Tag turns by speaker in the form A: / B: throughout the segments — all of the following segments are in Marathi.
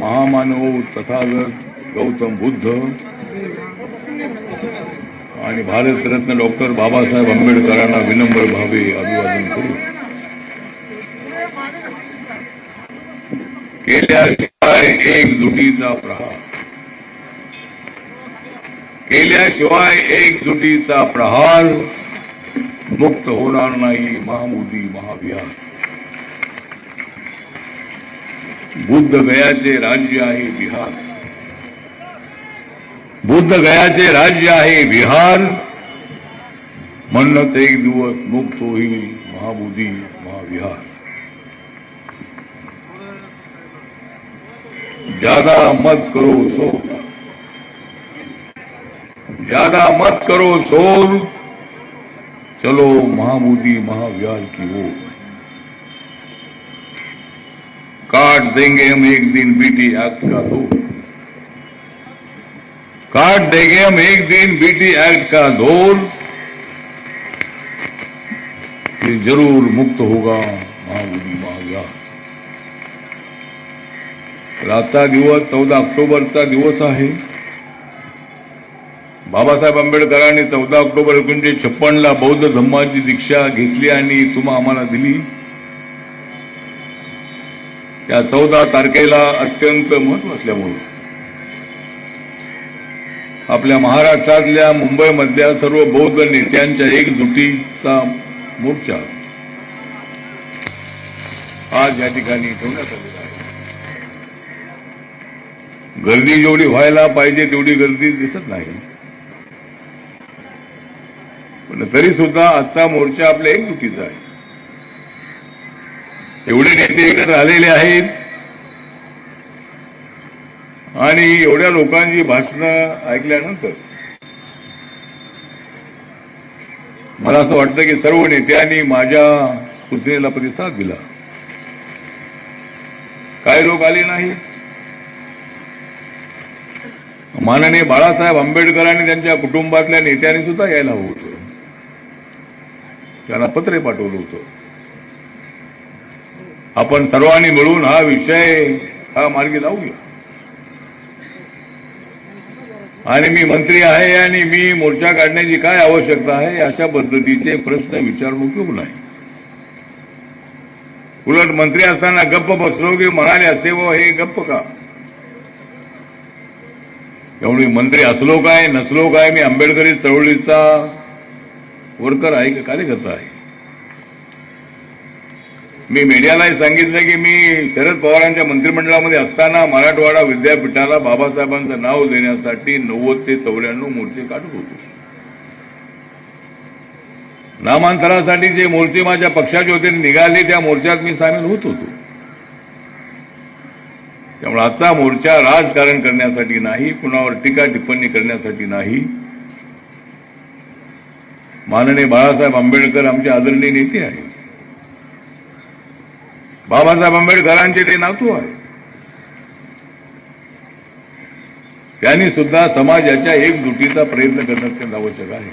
A: महामानव तथागत गौतम बुद्ध. आणि भारतरत्न डॉक्टर बाबासाहेब आंबेडकरांना विनम्र भावे अभिवादन करू. केल्याशिवाय एकजुटीचा प्रहार. केल्याशिवाय एकजुटीचा प्रहार मुक्त होणार नाही महामोदी महाविहार बुद्ध गयाचे राज्य आहे बिहार. बुद्ध गयाचे राज्य आहे बिहार. म्हणूनच एक दिवस मुक्त होईल महाबोधी महाविहार. ज़्यादा मत करो सो ज़्यादा मत करो शोर चलो महाबोधी महाविहार की ओर. काट देंगे हम एक दिन बीटी एक्ट का दो। काट देंगे हम एक दिन बीटी एक्ट का दौर ये ज़रूर मुक्त होगा महाबोधी महाविहार तर आजचा दिवस चौदा ऑक्टोबरचा दिवस आहे। बाबासाहेब आंबेडकरांनी चौदा ऑक्टोबर एकोणीशे छप्पनला बौद्ध धम्माची दीक्षा घेतली आणि तुम्हा या चौदा तारखेला अत्यंत महत्त्व असल्यामुळे आपल्या महाराष्ट्रातल्या मुंबईमधल्या सर्व बौद्ध नेत्यांच्या एकजुटीचा मोर्चा आज या ठिकाणी ठेवण्यात आलेला आहे. गर्दी जेवढी व्हायला पाहिजे तेवढी गर्दी दिसत नाही. पण तरी सुद्धा आजचा मोर्चा आपल्या एकजुटीचा आहे. एवढे नेते एकत्र आलेले आहेत. आणि एवढ्या लोकांची भाषणं ऐकल्यानंतर मला असं वाटतं की सर्व नेत्यांनी माझ्या सूचनेला प्रतिसाद दिला. काय लोक आले नाही? माननीय बाळासाहेब आंबेडकर आणि त्यांच्या कुटुंबातल्या नेत्यांनी सुद्धा यायला हवं होतं. त्यांना पत्रे पाठवलं होतं. आपण सर्वांनी मिळून हा विषय हा मार्गी लावूया आणि मी मंत्री आहे आणि मी मोर्चा काढण्याची काय आवश्यकता आहे अशा पद्धतीचे प्रश्न विचारणूक उपयोग नाही उलट मंत्री असताना गप्प बसलो की म्हणाले असते व हो, हे गप्प का? एवढी मंत्री असलो काय नसलो काय मी आंबेडकरी चळवळीचा वर्कर आहे का कार्यकर्ता आहे? मी मीडियालाही सांगितलं की मी शरद पवारांच्या मंत्रिमंडळामध्ये असताना मराठवाडा विद्यापीठाला बाबासाहेबांचं नाव देण्यासाठी नव्वद ते चौऱ्याण्णव मोर्चे काढत होतो. नामांतरासाठी जे मोर्चे माझ्या पक्षाचे होते निघाले त्या मोर्चात मी सामील होत होतो. त्यामुळे आता मोर्चा राजकारण करण्यासाठी नाही कुणावर टीका टिप्पणी करण्यासाठी नाही. माननीय बाळासाहेब आंबेडकर आमचे आदरणीय नेते आहेत. बाबासाहेब आंबेडकरांचे ते नातू आहे. त्यांनी सुद्धा समाजाच्या एकजुटीचा प्रयत्न करणं अत्यंत आवश्यक आहे.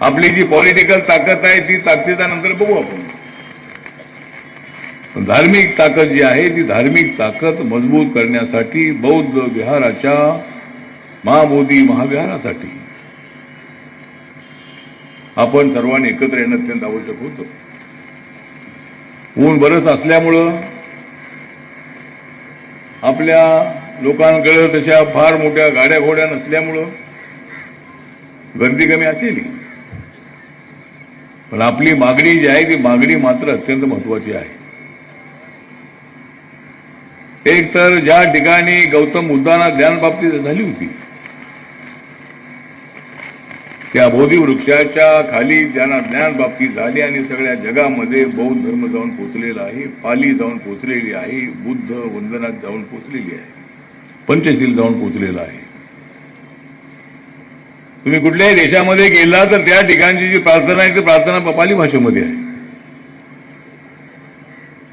A: आपली जी पॉलिटिकल ताकद आहे ती ताकदीनंतर बघू आपण. धार्मिक ताकद जी आहे ती धार्मिक ताकद मजबूत करण्यासाठी बौद्ध विहाराच्या महाबोधी महाविहारासाठी आपण सर्वांनी एकत्र येणं अत्यंत आवश्यक होतं. ऊन बरंच असल्यामुळं आपल्या लोकांकडे तशा फार मोठ्या गाड्या घोड्या नसल्यामुळं गर्दी कमी असेल पण आपली मागणी जी आहे ती मागणी मात्र अत्यंत महत्वाची आहे. एक तर ज्या ठिकाणी गौतम बुद्धांना ज्ञानप्राप्ती झाली होती त्या बोधी वृक्षाच्या खाली ज्यांना ज्ञानप्राप्ती झाली आणि सगळ्या जगामध्ये बौद्ध धर्म जाऊन पोचलेला आहे पाली जाऊन पोचलेली आहे बुद्ध वंदनात जाऊन पोचलेली आहे पंचशील जाऊन पोचलेला आहे. तुम्ही कुठल्याही देशामध्ये गेला तर त्या ठिकाणची जी प्रार्थना आहे ती प्रार्थना पाली भाषेमध्ये आहे.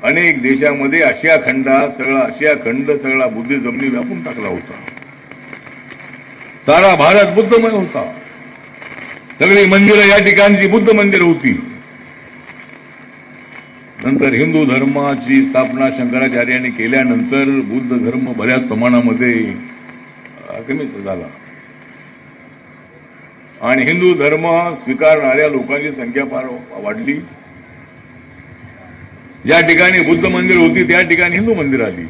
A: अनेक देशामध्ये आशिया खंडात सगळा आशिया खंड सगळा बुद्धिझमनी व्यापून टाकला होता. सारा भारत बुद्धमय होता. सगळी मंदिरं या ठिकाणची बुद्ध मंदिरं होती. नंतर हिंदू धर्माची स्थापना शंकराचार्याने केल्यानंतर बुद्ध धर्म बऱ्याच प्रमाणामध्ये कमीच कमी झाला. आणि हिंदू धर्म स्वीकारणाऱ्या लोकांची संख्या फार वाढली. ज्या ठिकाणी बुद्ध मंदिर होती त्या ठिकाणी हिंदू मंदिर आली.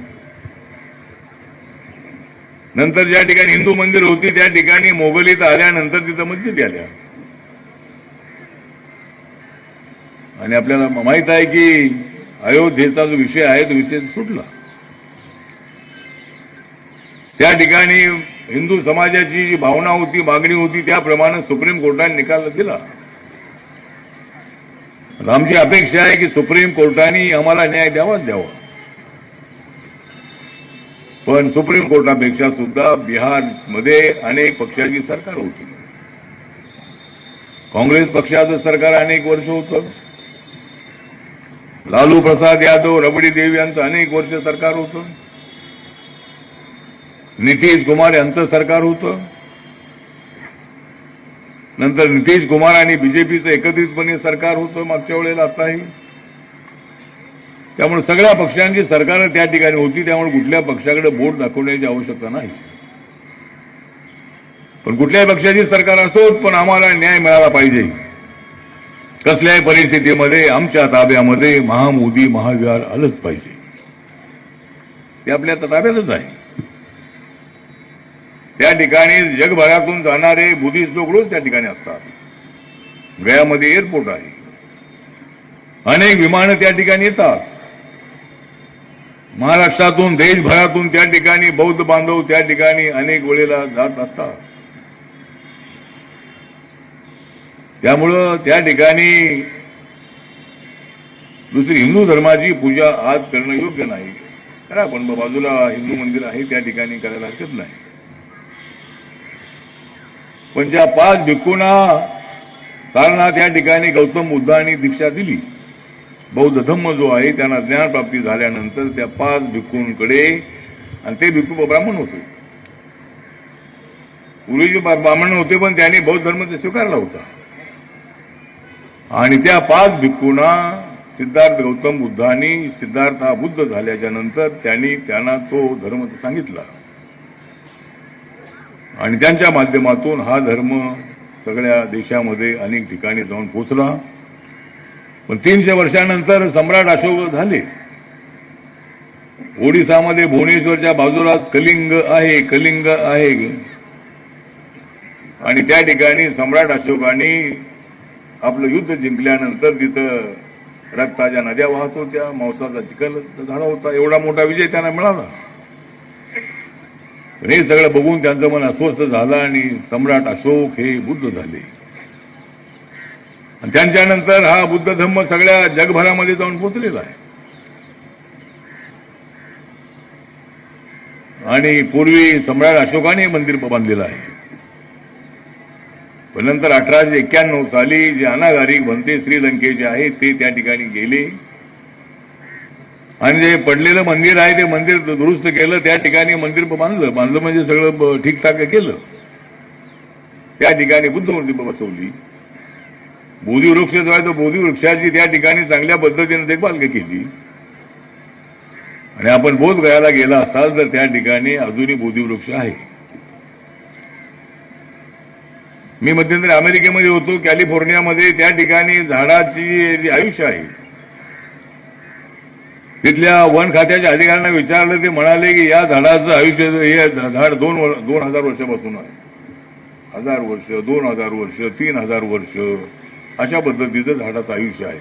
A: नंतर ज्या ठिकाणी हिंदू मंदिर होती त्या ठिकाणी मोगलीत आल्यानंतर तिथं मस्जिद आल्या. आणि आपल्याला माहीत आहे की अयोध्येचा जो विषय आहे तो विषय सुटला. त्या ठिकाणी हिंदू समाजाची जी भावना होती मागणी होती त्याप्रमाणे सुप्रीम कोर्टाने निकाल दिला. आमची अपेक्षा आहे की सुप्रीम कोर्टाने आम्हाला न्याय द्यावाच द्यावा. पण सुप्रीम कोर्टापेक्षा सुद्धा बिहारमध्ये अनेक पक्षाची सरकार होती. काँग्रेस पक्षाचं सरकार अनेक वर्ष होतं. लालू प्रसाद यादव रबडी देवी यांचं अनेक वर्ष सरकार होतं. नितीश कुमार यांचं सरकार होतं. नंतर नितीश कुमार आणि बीजेपीचं एकत्रितपणे सरकार होतं मागच्या वेळेला आताही. त्यामुळे सगळ्या पक्षांची सरकार त्या ठिकाणी होती त्यामुळे कुठल्या पक्षाकडे बोट दाखवण्याची आवश्यकता नाही. पण कुठल्याही पक्षाची सरकार असोत पण आम्हाला न्याय मिळाला पाहिजे. कसल्याही परिस्थितीमध्ये आमच्या ताब्यामध्ये महामोदी महाविहार आलंच पाहिजे. ते आपल्या ताब्यातच आहे. त्या ठिकाणी जगभरातून जाणारे बुद्धिस्ट लोक रोज त्या ठिकाणी असतात. गयामध्ये एअरपोर्ट आहे. अनेक विमानं त्या ठिकाणी येतात. महाराष्ट्रातून देशभरातून त्या ठिकाणी बौद्ध बांधव त्या ठिकाणी अनेक वेळेला जात असतात. त्यामुळं त्या ठिकाणी दुसरी हिंदू धर्माची पूजा आज करणं योग्य नाही. करा पण बाजूला हिंदू मंदिर आहे त्या ठिकाणी करायला हरकत नाही. पण ज्या पाच भिक्खूंना कारणा त्या ठिकाणी गौतम बुद्धांनी दीक्षा दिली बौद्ध धम्म जो आहे त्यांना ज्ञानप्राप्ती झाल्यानंतर त्या पाच भिक्खूंकडे आणि ते भिक्खू ब्राह्मण होते. पूर्वीचे ब्राह्मण होते पण त्यांनी बौद्ध धर्म ते स्वीकारला होता. आणि त्या पाच भिक्खूंना सिद्धार्थ गौतम बुद्धांनी सिद्धार्थ हा बुद्ध झाल्याच्यानंतर त्यांनी त्यांना तो धर्म सांगितला. आणि त्यांच्या माध्यमातून हा धर्म सगळ्या देशामध्ये अनेक ठिकाणी जाऊन पोचला पण तीनशे वर्षानंतर सम्राट अशोक झाले. ओडिसामध्ये भुवनेश्वरच्या बाजूला कलिंग आहे कलिंग आहे. आणि त्या ठिकाणी सम्राट अशोकाने आपलं युद्ध जिंकल्यानंतर तिथं रक्ताच्या नद्या वाहत होत्या मांसाचा चिखल झाला होता. एवढा मोठा विजय त्यांना मिळाला. हे सगळं बघून त्यांचं मन अस्वस्थ झालं आणि सम्राट अशोक हे बुद्ध झाले. आणि त्यांच्यानंतर हा बुद्ध धम्म सगळ्या जगभरामध्ये जाऊन पोचलेला आहे. आणि पूर्वी सम्राट अशोकाने मंदिर बांधलेलं आहे. पण नंतर अठराशे एक्क्याण्णव साली जे अनागारिक बनते श्रीलंकेचे आहे ते त्या ठिकाणी गेले. आणि जे पडलेलं मंदिर आहे ते मंदिर दुरुस्त केलं त्या ठिकाणी मंदिर बांधलं. बांधलं म्हणजे सगळं ठीकठाक केलं. त्या ठिकाणी बुद्ध मूर्ती बसवली. बोधी वृक्ष जो आहे तो बोधी वृक्षाची त्या ठिकाणी चांगल्या पद्धतीने देखभाल केली. आणि आपण बोध गयाला गेला असाल तर त्या ठिकाणी अजूनही बोधी वृक्ष आहे. मी मध्यंतरी अमेरिकेमध्ये होतो कॅलिफोर्नियामध्ये. त्या ठिकाणी झाडाची जी आयुष्य आहे तिथल्या वन खात्याच्या अधिकाऱ्यांना विचारलं ते म्हणाले की या झाडाचं आयुष्य हे झाड दोन दोन हजार वर्षापासून आहे. हजार वर्ष दोन हजार वर्ष तीन हजार वर्ष अशा पद्धतीचं झाडाचं आयुष्य आहे.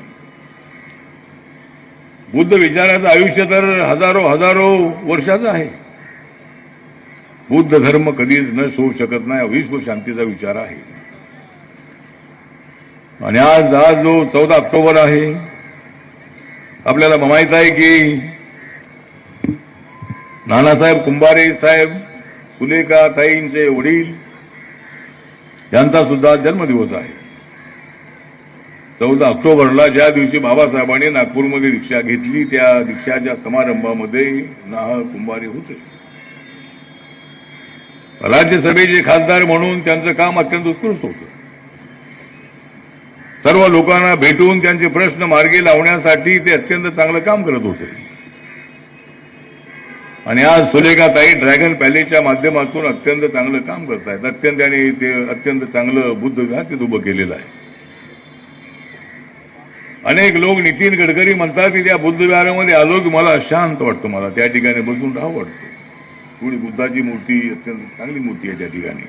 A: बुद्ध विचाराचं आयुष्य तर हजारो हजारो वर्षाचं आहे. बुद्ध धर्म कधीच न सोडू शकत नाही विश्व शांतीचा विचार आहे. आणि आज आज जो चौदा ऑक्टोबर आहे आपल्याला माहीत आहे की नानासाहेब कुंभारे साहेब सुलेखा ताईंचे वडील यांचा सुद्धा जन्मदिवस आहे. चौदा ऑक्टोबरला ज्या दिवशी बाबासाहेबांनी नागपूरमध्ये दीक्षा घेतली त्या दीक्षाच्या समारंभामध्ये नाह कुंभारे होते. राज्यसभेचे खासदार म्हणून त्यांचं काम अत्यंत उत्कृष्ट होतं. सर्व लोकांना भेटून त्यांचे प्रश्न मार्गी लावण्यासाठी ते अत्यंत चांगलं काम करत होते. आणि आज सुलेखाताई ड्रॅगन पॅलेसच्या माध्यमातून अत्यंत चांगलं काम करतायत. अत्यंत आणि ते अत्यंत चांगलं बुद्ध घातीत उभं केलेलं आहे. अनेक लोक नितीन गडकरी म्हणतात की त्या बुद्धविहारामध्ये आलो की मला शांत वाटतं मला. त्या ठिकाणी बसून राहावं वाटतं. थोडी बुद्धाची मूर्ती अत्यंत चांगली मूर्ती आहे त्या ठिकाणी.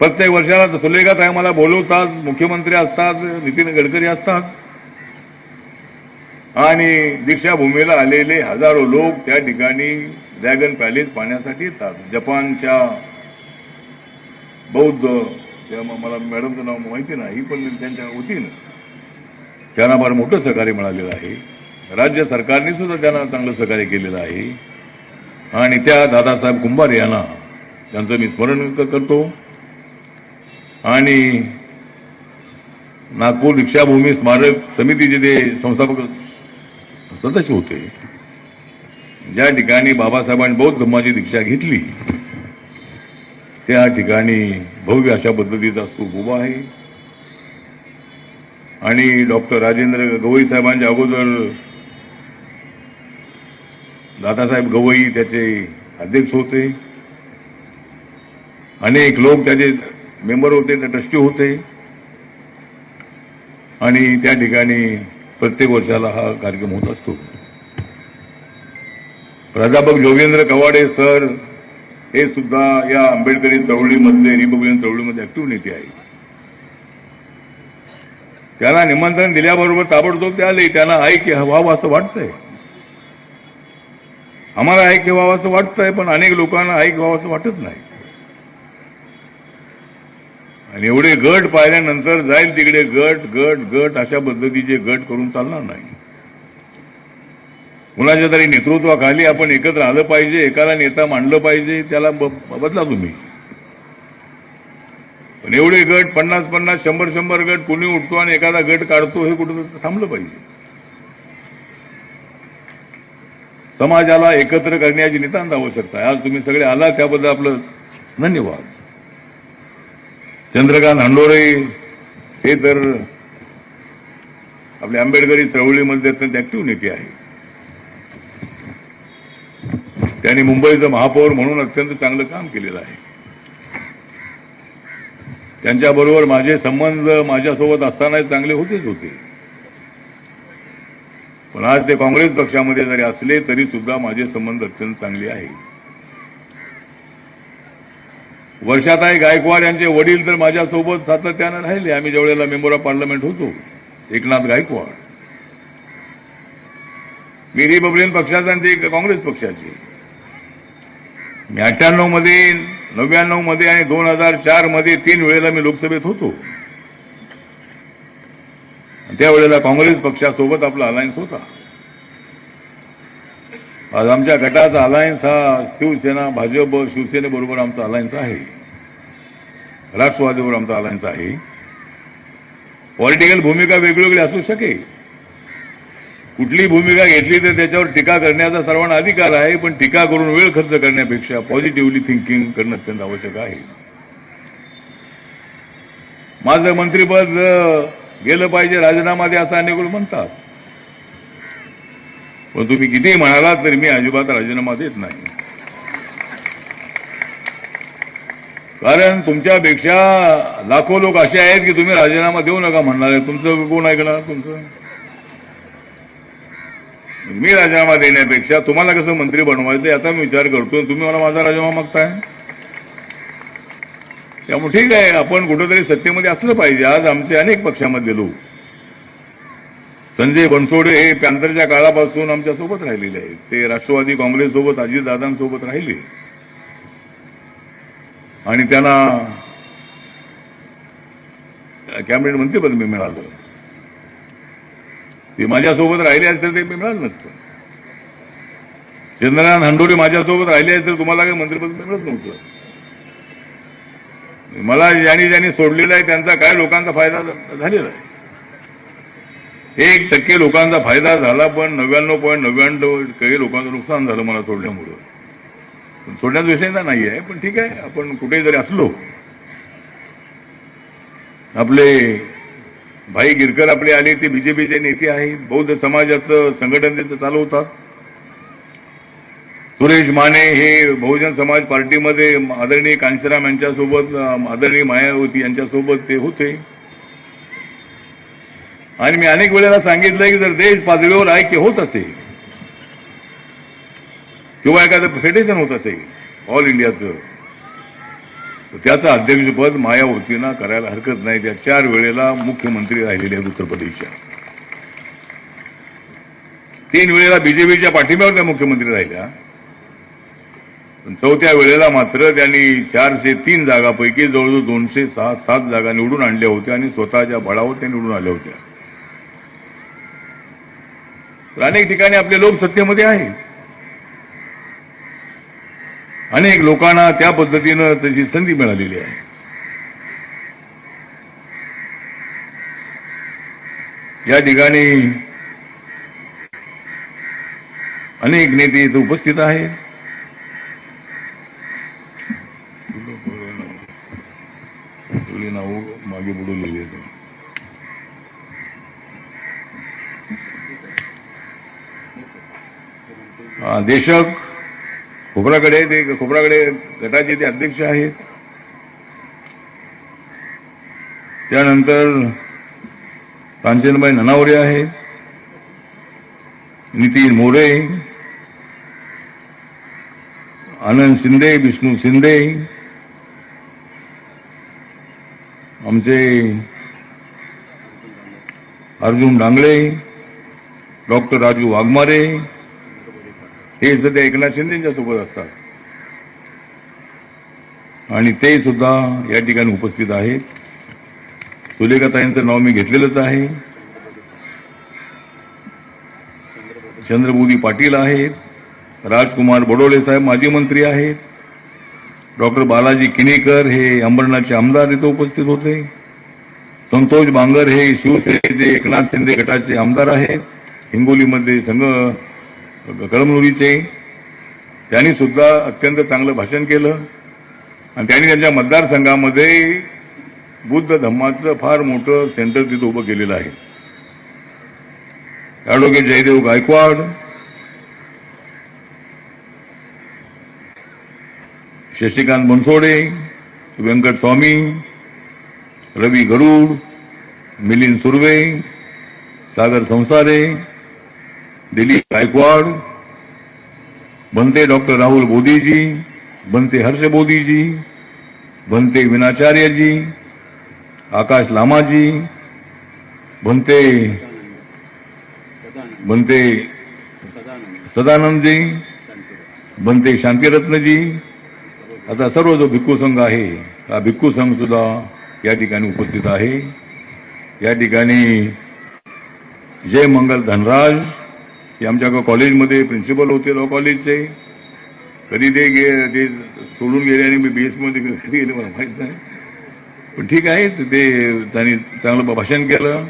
A: प्रत्येक वर्षाला सुलेखात आहे मला बोलवतात मुख्यमंत्री असतात नितीन गडकरी असतात. आणि दीक्षाभूमीला आलेले हजारो लोक त्या ठिकाणी ड्रॅगन पॅलेस पाहण्यासाठी येतात. जपानच्या बौद्ध त्या मला मॅडमचं नाव माहिती नाही ही पण त्यांच्या होती त्यांना फार मोठं सहकार्य मिळालेलं आहे. राज्य सरकारने सुद्धा त्यांना चांगलं सहकार्य केलेलं आहे. आणि त्या दादासाहेब कुंभार यांना त्यांचं मी स्मरण करतो. आणि नागपूर दीक्षाभूमी स्मारक समितीचे ते संस्थापक सदस्य होते ज्या ठिकाणी बाबासाहेबांनी बौद्ध धर्माची दीक्षा घेतली त्या ठिकाणी भव्य अशा पद्धतीचा स्तूप उभा आहे. आणि डॉक्टर राजेंद्र गवई साहेबांच्या अगोदर दादासाहेब गवई त्याचे अध्यक्ष होते. अनेक लोक त्याचे मेंबर होते त्या ट्रस्टी होते. आणि त्या ठिकाणी प्रत्येक वर्षाला हा कार्यक्रम होत असतो. प्राध्यापक जोगेंद्र कवाडे सर हे सुद्धा या आंबेडकरी चळवळीमधले रिपब्लिकन चळवळीमध्ये ऍक्टिव्ह नेते आहेत. त्यांना निमंत्रण दिल्याबरोबर ताबडतोब ते आले. त्यांना ऐक व्हावं असं वाटतंय. आम्हाला ऐक व्हावं असं वाटतंय पण अनेक लोकांना ऐक व्हावं असं वाटत नाही. आणि एवढे गट पाहिल्यानंतर जाईल तिकडे गट गट गट अशा पद्धतीचे गट करून चालणार नाही. कुणाच्या तरी नेतृत्वाखाली आपण एकत्र आलं पाहिजे एकाला नेता मांडलं पाहिजे त्याला बदला तुम्ही. पण एवढे गट पन्नास पन्नास शंभर शंभर गट कुणी उठतो आणि एखादा गट काढतो हे कुठं थांबलं पाहिजे. समाजाला एकत्र करण्याची नितांत आवश्यकता आहे. आज तुम्ही सगळे आला त्याबद्दल आपलं धन्यवाद. चंद्रकांत हंडोरे हे तर आपल्या आंबेडकरी चळवळीमध्ये अत्यंत ऍक्टिव्ह नेते आहे त्यांनी मुंबईचं महापौर म्हणून अत्यंत चांगलं काम केलेलं आहे. त्यांच्याबरोबर माझे संबंध माझ्यासोबत असताना चांगले होतेच होते. पण आज ते काँग्रेस पक्षामध्ये जरी असले तरी सुद्धा माझे संबंध अत्यंत चांगले आहेत. वर्षाताई गायकवाड यांचे वडील तर माझ्यासोबत सातत्यानं राहिले. आम्ही ज्या वेळेला मेंबर ऑफ पार्लमेंट होतो एकनाथ गायकवाड. मी रिपब्लिकन पक्षाचा आणि ते काँग्रेस पक्षाचे. मी अठ्ठ्याण्णवमध्ये नव्याण्णवमध्ये आणि दोन हजार चारमध्ये तीन वेळेला मी लोकसभेत होतो. त्यावेळेला काँग्रेस पक्षासोबत आपला अलायन्स होता. आज आमच्या गटाचा अलायन्स हा शिवसेना भाजप शिवसेनेबरोबर आमचा अलायन्स आहे. राष्ट्रवादीबरोबर आमचा अलायन्स आहे. पॉलिटिकल भूमिका वेगवेगळी असू शकेल. कुठली भूमिका घेतली तर त्याच्यावर टीका करण्याचा सर्वांना अधिकार आहे पण टीका करून वेळ खर्च करण्यापेक्षा पॉझिटिव्हली थिंकिंग करणं अत्यंत आवश्यक आहे. माझं मंत्रीपद गेलं पाहिजे राजीनामा द्या असं अनेक म्हणतात. पण तुम्ही किती म्हणालात तरी मी अजिबात राजीनामा देत नाही. कारण तुमच्यापेक्षा लाखो लोक असे आहेत की तुम्ही राजीनामा देऊ नका म्हणणार आहे तुमचं कोण ऐकणार? तुमचं? मी राजीनामा देण्यापेक्षा तुम्हाला कसं मंत्री बनवायचं याचा मी विचार करतो. तुम्ही मला माझा राजीनामा मागताय? त्यामुळे ठीक आहे आपण कुठंतरी सत्तेमध्ये असलं पाहिजे. आज आमचे अनेक पक्षामध्ये लोक संजय बनसोडे हे पॅन्थरच्या काळापासून आमच्यासोबत राहिलेले आहेत. ते राष्ट्रवादी काँग्रेस सोबत अजितदादांसोबत राहिले. आणि त्यांना कॅबिनेट मंत्रीपद मी मिळालं. ते माझ्यासोबत राहिले असते ते मी मिळालं नसतं. चंद्रनाथ हंडोरे माझ्यासोबत राहिले असते तर तुम्हाला काही मंत्रिपद मिळत नव्हतं. मला ज्यांनी ज्यांनी सोडलेलं आहे त्यांचा काय लोकांचा फायदा झालेला आहे. एक टक्के लोकांचा फायदा झाला पण नव्याण्णव पॉईंट नव्याण्णव काही लोकांचं नुकसान झालं मला सोडल्यामुळं. सोडण्याचा विषय नाही आहे पण ठीक आहे आपण कुठे जरी असलो. आपले भाई गिरकर आपले आले ते बीजेपीचे नेते आहेत बौद्ध समाजाचं संघटन त्यांचं चालवतात. सुरेश माने हे बहुजन समाज पार्टीमध्ये आदरणीय कांशीराम यांच्यासोबत आदरणीय मायावती यांच्यासोबत ते होते. आणि मी अनेक वेळेला सांगितलंय की जर देश पातळीवर ऐक्य होत असेल किंवा एखादं फेडरेशन होत असेल ऑल इंडियाचं त्याचं अध्यक्षपद मायावतींना करायला हरकत नाही. त्या चार वेळेला मुख्यमंत्री राहिलेले आहेत उत्तर प्रदेशच्या. तीन वेळेला बीजेपीच्या पाठिंब्यावर त्या मुख्यमंत्री राहिल्या. पण चौथ्या वेळेला मात्र त्यांनी चारशे तीन जागापैकी जवळजवळ दोनशे सहा सात जागा निवडून आणल्या होत्या आणि स्वतःच्या बळावर त्या निवडून आल्या होत्या. अनेक ठिकाणी आपले लोक सत्तेमध्ये आहेत. अनेक लोकांना त्या पद्धतीनं त्याची संधी मिळालेली आहे. या ठिकाणी अनेक नेते इथे उपस्थित आहेत. मागे बुडवलेली आहेत हा, देशक खोबराकडे ते खोबराकडे गटाचे ते अध्यक्ष आहेत. त्यानंतर कांचनबाई ननावरे आहेत. नितीन मोरे. आनंद शिंदे विष्णू शिंदे. आमचे अर्जुन डांगळे डॉक्टर राजू वाघमारे. हे सध्या एकनाथ शिंदेच्या सोबत असतात. आणि ते सुद्धा या ठिकाणी उपस्थित आहेत. सुलेखाताईंचं नाव मी घेतलेलंच आहे. चंद्रबोधी पाटील आहेत. राजकुमार बडोले साहेब माजी मंत्री आहेत. डॉक्टर बालाजी किणीकर हे अंबरनाथचे आमदार इथं उपस्थित होते. संतोष बांगर हे शिवसेनेचे एकनाथ शिंदे गटाचे आमदार आहेत. हिंगोलीमध्ये संघ कळमनुरीचे. त्यांनी सुद्धा अत्यंत चांगलं भाषण केलं. आणि त्यांनी त्यांच्या मतदारसंघामध्ये बुद्ध धम्माचं फार मोठं सेंटर तिथं उभं केलेलं आहे. ॲडव्होकेट जयदेव गायकवाड. शशिकांत बनसोडे व्यंकट स्वामी रवी गरुड मिलिंद सुर्वे सागर संसारे दिलीप गायकवाड बनते डॉक्टर राहुल मोदीजी बनते हर्ष मोदीजी बनते विनाचार्यजी आकाश लामाजी बनते बनते सदानंदजी बनते शांतिरत्नजी. आता सर्व जो भिक्खू संघ आहे हा भिक्खू संघ सुद्धा या ठिकाणी उपस्थित आहे. या ठिकाणी जय मंगल धनराज ते आमच्या कॉलेजमध्ये प्रिन्सिपल होते लॉ कॉलेजचे. कधी ते गे ते सोडून गेले आणि मी बी एसमध्ये कधी गेले मला माहीत नाही. पण ठीक आहे ते त्यांनी चांगलं भाषण केलं.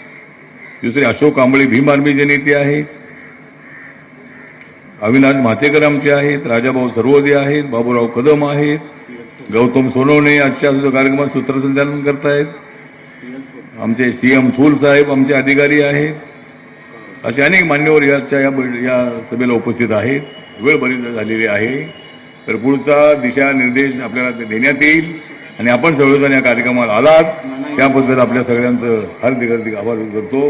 A: दुसरे अशोक कांबळे भीम आर्मीचे नेते आहेत. अविनाश म्हातेकर आमचे आहेत. राजाभाऊ सर्वोदय आहेत. बाबूराव कदम आहेत. गौतम सोनवणे आजच्या कार्यक्रमात सूत्रसंचालन करतायत. आमचे सीएम थूल साहेब आमचे अधिकारी आहेत. असे अनेक मान्यवर याच्या या या सभेला उपस्थित आहेत. वेळ बरीच झालेली आहे. तर पुढचा दिशा निर्देश आपल्याला देण्यात येईल. आणि आपण सर्वजण या कार्यक्रमाला आलात. त्याबद्दल आपल्या सगळ्यांचं हार्दिक हार्दिक आभार करतो.